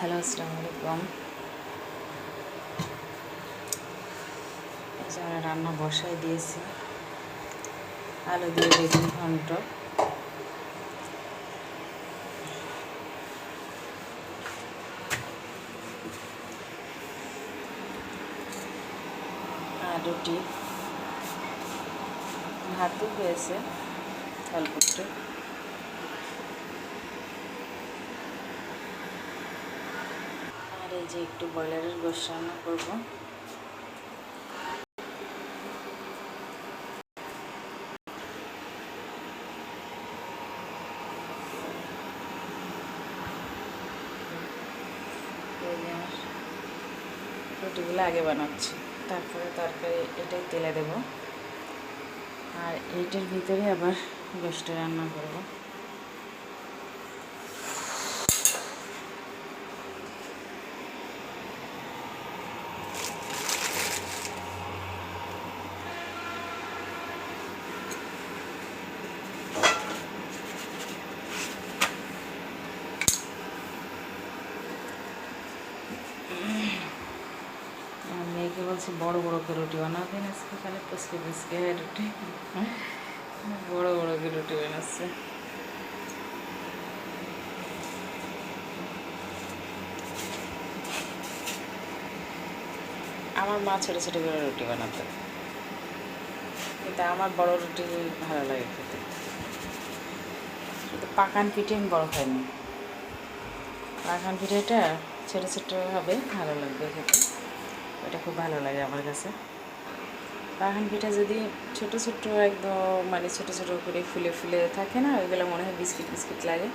Hello আসসালামু আলাইকুম আমরা রান্না বসাই দিয়েছি, আলু দিয়ে বেগুন ঘন্ট। আর রুটি। ভাতও হয়েছে অল্প একটু আর এই যে একটু ব্রয়লারের গোশ রান্না করব। রুটিগুলো আগে বানাচ্ছি, তারপরে তরকারি এটাই তেলে দেবো। আর এইটার ভিতরে আবার গোষ্ঠটা রান্না করব আমার মেয়েকে বলছি, বড় বড় করে রুটি বানাতে আজকে, খালি পুচকে পুচকে রুটি। বড় বড় করে রুটি বানাচ্ছে। আমার মা ছোটো ছোটো করে রুটি বানাতো। কিন্তু আমার বড় রুটি ভালো লাগে খেতে। কিন্তু পাকান পিঠে আমি বড় খাইনি। পাকান পিঠেটা ছোটো ছোটো হবে, ভালো লাগবে খেতে। ওটা খুব ভালো লাগে আমার কাছে। পাখান পিঠা যদি ছোট ছোট একদম মানে ছোট ছোট করে ফুলে ফুলে থাকে না, ওইগুলো মনে হয় বিস্কিট বিস্কিট লাগে।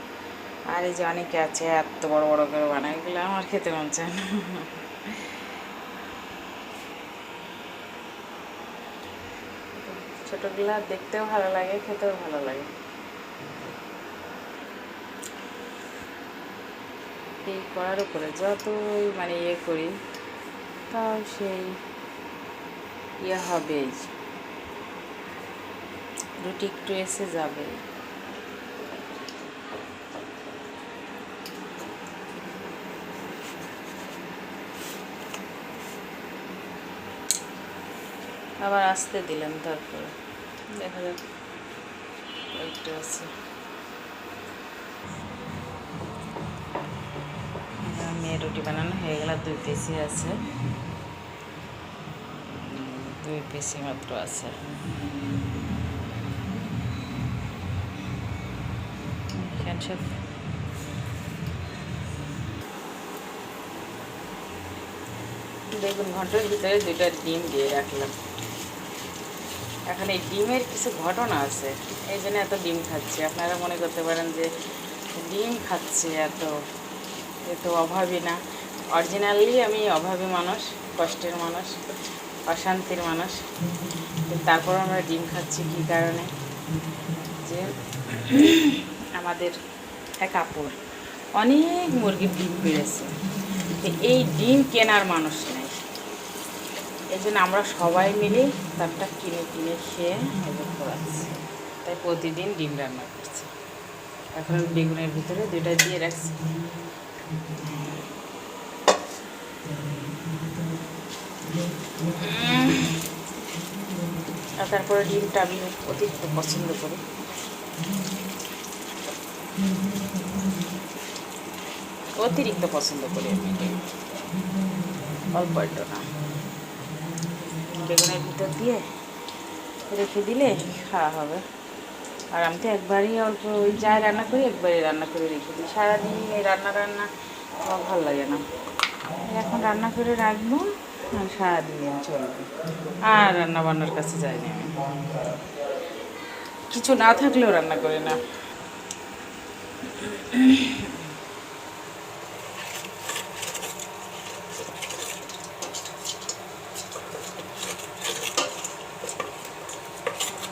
আর এই যে অনেকে আছে, এত বড় বড় করে বানায়, এগুলো আমার খেতে মন চায় না। ছোটোগুলা দেখতেও ভালো লাগে, খেতেও ভালো লাগে। এই করার উপরে যতই মানে ইয়ে করি তাও সেই ইয়ে হবেই রুটি একটু এসে যাবে। আবার আসতে দিলাম তারপরে। দেখা যাক। আছে। মেয়ের রুটি বানানো হয়ে গেল, দুই পিসি আছে। দুই মাত্র আছে। সব ঘণ্টার ভিতরে দুইটা ডিম দিয়ে রাখলাম। এখন এই ডিমের কিছু ঘটনা আছে। এই জন্য এত ডিম খাচ্ছি। আপনারা মনে করতে পারেন যে ডিম খাচ্ছে এত এ তো অভাবী না। অরিজিনালি আমি অভাবী মানুষ, কষ্টের মানুষ। অশান্তির মানুষ। তারপর আমরা ডিম খাচ্ছি কী কারণে? যে আমাদের এক আপুর অনেক মুরগির ডিম বেড়েছে। এই ডিম কেনার মানুষ নেই। এই জন্য আমরা সবাই মিলে তারটা কিনে কিনে খেয়ে এবার করাচ্ছি তাই প্রতিদিন ডিম রান্না করছি। এখন বেগুনের ভিতরে দুটা দিয়ে রাখছি। তারপরে ডিমটা আমি অতিরিক্ত পছন্দ করি। অতিরিক্ত পছন্দ করি আমি অল্প একটু না। বেগুনের ভিতর দিয়ে রেখে দিলে খাওয়া হবে। আর আমি তো একবারই অল্প ওই যাই রান্না করি, একবারই রান্না করে রেখে দিই। সারাদিন রান্না রান্না ভালো লাগে না। এখন রান্না করে রাখব। সারাদিন চলবে। আর রান্না বান্নার কাছে যাইনি আমি। কিছু না থাকলেও রান্না করি না।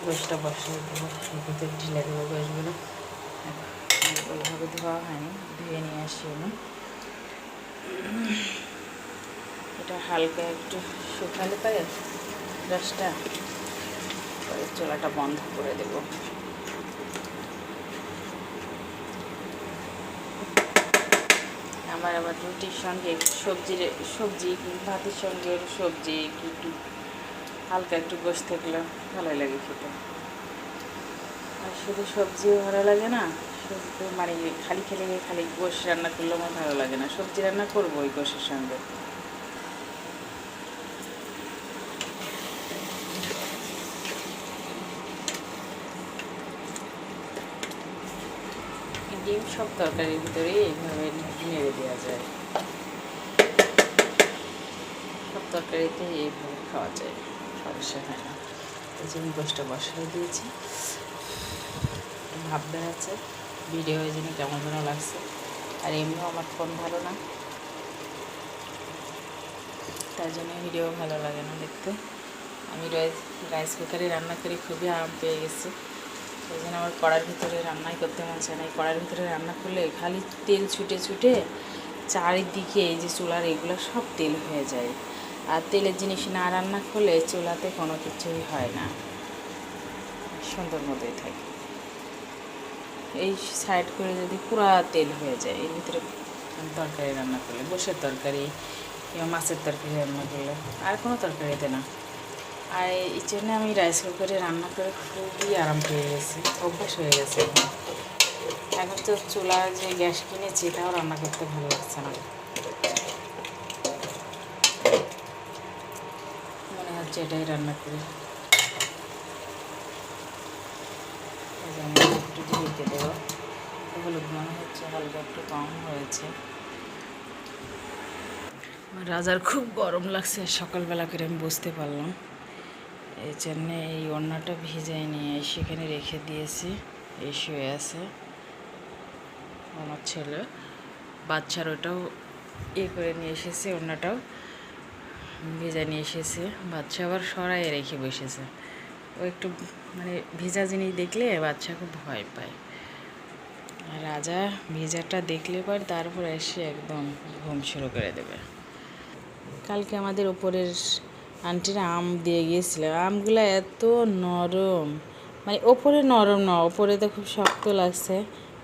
গোসটা বসিয়ে দেবো ঢিলে দেবো গোসগুলো ওইভাবে ধোয়া হয়নি, ধুয়ে নিয়ে আসি আমি। এটা হালকা একটু শুকালে পারে রসটা পরে চোলাটা বন্ধ করে দেবো। আমার আবার রুটির সঙ্গে একটু সবজি, ভাতের সঙ্গে সবজি একটু হালকা একটু গোশ থাকলে ভালোই লাগে খেতে। আর শুধু সবজিও ভালো লাগে না, শুধু মানে খালি খেলে খালি গোশ রান্না করলেও আমার ভালো লাগে না। সবজি রান্না করব ওই গোশের সঙ্গে ডিম সব তরকারির ভিতরে এইভাবে নেড়ে দেওয়া যায়। সব তরকারিতে এইভাবে খাওয়া যায়, সমস্যা হয় না। এই যে আমি গোষ্ঠটা বসাই দিয়েছি। ভাব বেড়াচ্ছে ভিডিও ওই জন্য কেমন যেন লাগছে। আর এমনিও আমার ফোন ভালো না। তার জন্য ভিডিও ভালো লাগে না দেখতে। আমি রাইস কুকারে রান্না করে খুবই আরাম পেয়ে গেছি। ওই জন্য আমার কড়ার ভিতরে রান্নাই করতে মন চায় না। এই কড়ার ভিতরে রান্না করলে খালি তেল ছুটে ছুটে চারিদিকে এই যে চুলার এগুলো সব তেল হয়ে যায়। আর তেলের জিনিস না রান্না করলে চুলাতে কোনো কিছুই হয় না। সুন্দর মতোই থাকে। এই সাইড করে যদি পুরা তেল হয়ে যায়, এর ভিতরে তরকারি রান্না করলে, গোশের তরকারি কিংবা মাছের তরকারি রান্না করলে, আর কোনো তরকারিতে না। আর এই জন্য আমি রাইস কুকারে রান্না করে খুবই আরাম পেয়ে গেছি। অভ্যাস হয়ে গেছে এখন। তো চুলা যে গ্যাস কিনেছি তাও রান্না করতে ভালো লাগছে না। মনে হচ্ছে এটাই রান্না করি। একটু ঢেকে দেবো। হলুদ মনে হচ্ছে হালকা একটু কম হয়েছে। রাজার খুব গরম লাগছে, সকালবেলা করে আমি বুঝতে পারলাম। এই জন্যে এই ওড়নাটা ভিজাই নিয়ে সেখানে রেখে দিয়েছি, এই শুয়ে আছে। আমার ছেলে, বাচ্চার ওটাও ইয়ে করে নিয়ে এসেছে, ওড়নাটাও ভেজা নিয়ে এসেছে। বাচ্চা আবার সরাই রেখে বসেছে। ও একটু মানে ভিজা জিনিস দেখলে বাচ্চা খুব ভয় পায়। রাজা ভিজাটা দেখলে পর তারপর এসে একদম ঘুম শুরু করে দেবে। কালকে আমাদের ওপরের আন্টিরা আম দিয়ে গিয়েছিল। আমগুলো এত নরম। মানে ওপরে নরম না, ওপরে তো খুব শক্ত লাগছে।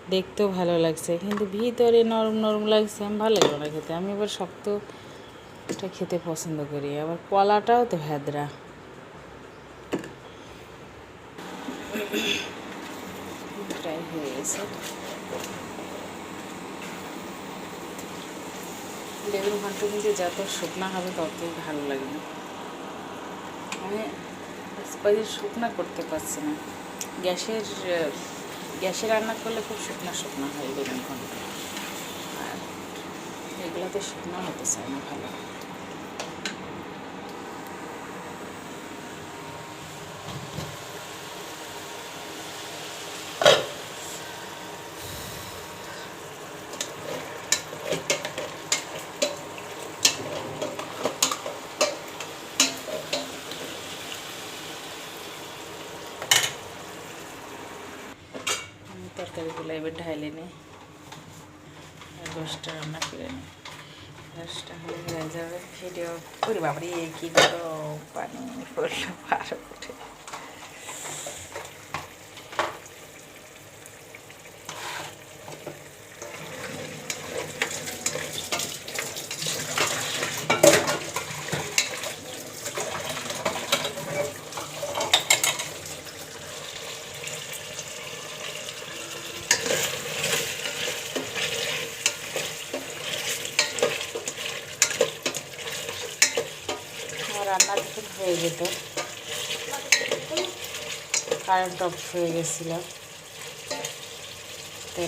দেখতেও ভালো লাগছে। কিন্তু ভিতরে নরম নরম লাগছে, আমি ভালো লাগল না খেতে। আমি এবার শক্তটা খেতে পছন্দ করি। আবার কলাটাও তো ভেদরা। হয়ে গেছে। বেগুন ঘন্ট কিন্তু যত শুকনা হবে ততই ভালো লাগে না। মানে স্পাইসি শুকনা করতে পারছি না। গ্যাসের, গ্যাসে রান্না করলে খুব শুকনা শুকনা হয় বেগুন ঘন্ট। আর এগুলোতে শুকনা হতে চায় না ভালো আমি তরকারিগুলো এবার ঢাইলে নিই আর রোস্টটা রান্না করে নিই রোস্টটা হলে হয়ে যাবে। ভিডিও করি বাবারে কি পানি পড়ল উঠে। রান্না যখন হয়ে যেত কারেন্ট অফ হয়ে গেছিল।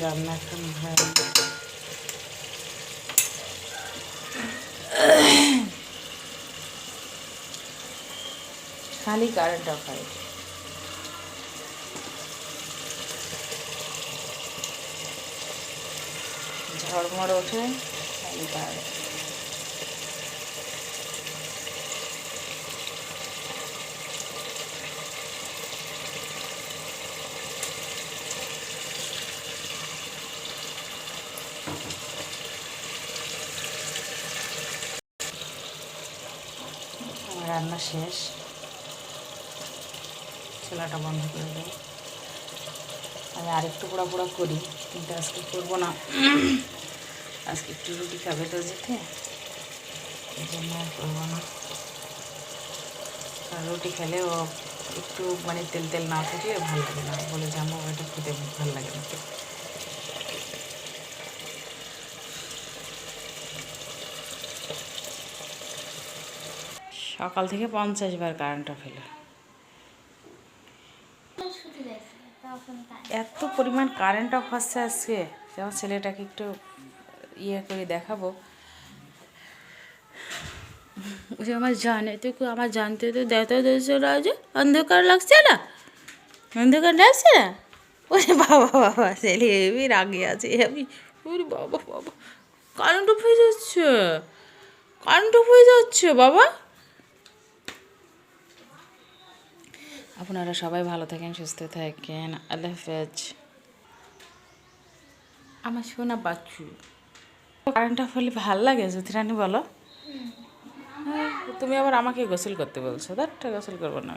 রান্না এখন হয় খালি কারেন্ট অফ হয়। ঝড়মড় ওঠে, খালি কারেন্ট রান্না শেষ। চুলাটা বন্ধ করে দেয় আমি আরেকটু পোড়া পোড়া করি, কিন্তু আজকে করব না। আজকে একটু রুটি খাবে তো যেতে। এই জন্য আর করব না। রুটি খেলে ও একটু মানে তেল তেল না থাকলে ভালো লাগে না। বলে আমার ওটা খেতে ভালো লাগে না। সকাল থেকে পঞ্চাশ বার দিয়েছে তখন তাই এত পরিমাণ কারেন্ট অফ আসছে আজকে। যেমন ছেলেটাকে একটু ইয়ে করে দেখাবো। যে আমার জানে তো আমার জানতে তো দেওয়া দিয়েছে রাজা, অন্ধকার লাগছে না? অন্ধকার লাগছে না? ওরে বাবা বাবা, ছেলে হেবি রাগে আছে, আমি ওরে বাবা বাবা কারেন্ট অফ হয়ে যাচ্ছে। কারেন্ট অফ হয়ে যাচ্ছে, বাবা। আপনারা সবাই ভালো থাকেন, সুস্থ থাকেন। আল্লাহ হাফেজ। আমার শোনা বাচ্চু কারেন্টটা ফলে ভালো লাগে, জ্যোতিরানি বলো। তুমি আবার আমাকে গোসল করতে বলছো দাঁড়টা গোসল করব না